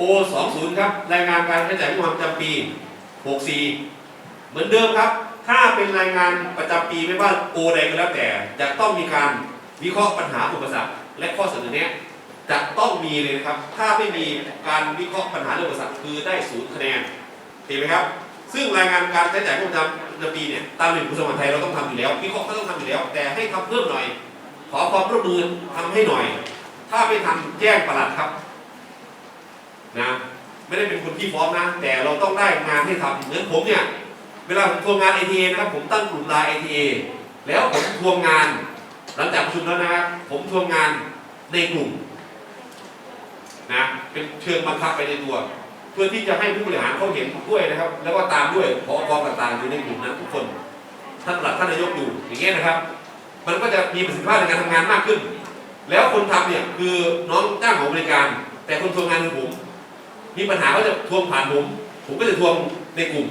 O 2 0ครับรายงานการใช้จ่ายงบประมาณประจำปี 64 เหมือนเดิมครับ ถ้าเป็นรายงานประจำปีไม่ว่า O ใดก็แล้วแต่ จะต้องมีการวิเคราะห์ปัญหาอุปสรรคและข้อเสนอแนะจะต้องมีเลยนะครับ ถ้าไม่มีการวิเคราะห์ปัญหาและอุปสรรคคือได้ศูนย์คะแนนเห็นไหมครับ ซึ่งรายงานการใช้จ่ายงบประจำประจำปีเนี่ยตามหนึ่งกระทรวงมหาดไทยเราต้องทำอยู่แล้ววิเคราะห์ก็ต้องทำอยู่แล้ว แต่ให้ทำเพิ่มหน่อย ขอความร่วมมือทำให้หน่อย ถ้าไม่ทำแจ้งประหลัดครับ นะไม่ได้เป็นคนที่ฟ้องนะ แต่เราต้องได้งานให้ทำเหมือนผมเนี่ย เวลาผมทวงงาน ITA นะครับผมตั้งกลุ่มไลน์ ITA แล้วผมทวงงาน หลังจากประชุมแล้วนะครับผมทวงงานในกลุ่มนะเป็นเชิงบังคับไปในตัว เพื่อที่จะให้ผู้บริหารเขาเห็นด้วยนะครับ แล้วก็ตามด้วยพอกองต่างๆอยู่ในกลุ่มนั้นทุกคนท่านหลักท่านนายกอยู่อย่างเงี้ยนะครับ มันก็จะมีประสิทธิภาพในการทำงานมากขึ้น แล้วคนทำเนี่ยคือน้องจ้างของบริการ แต่คนทวงงานคือผม มีปัญหาก็จะทวงผ่านผม ผมก็จะทวงในกลุ่ม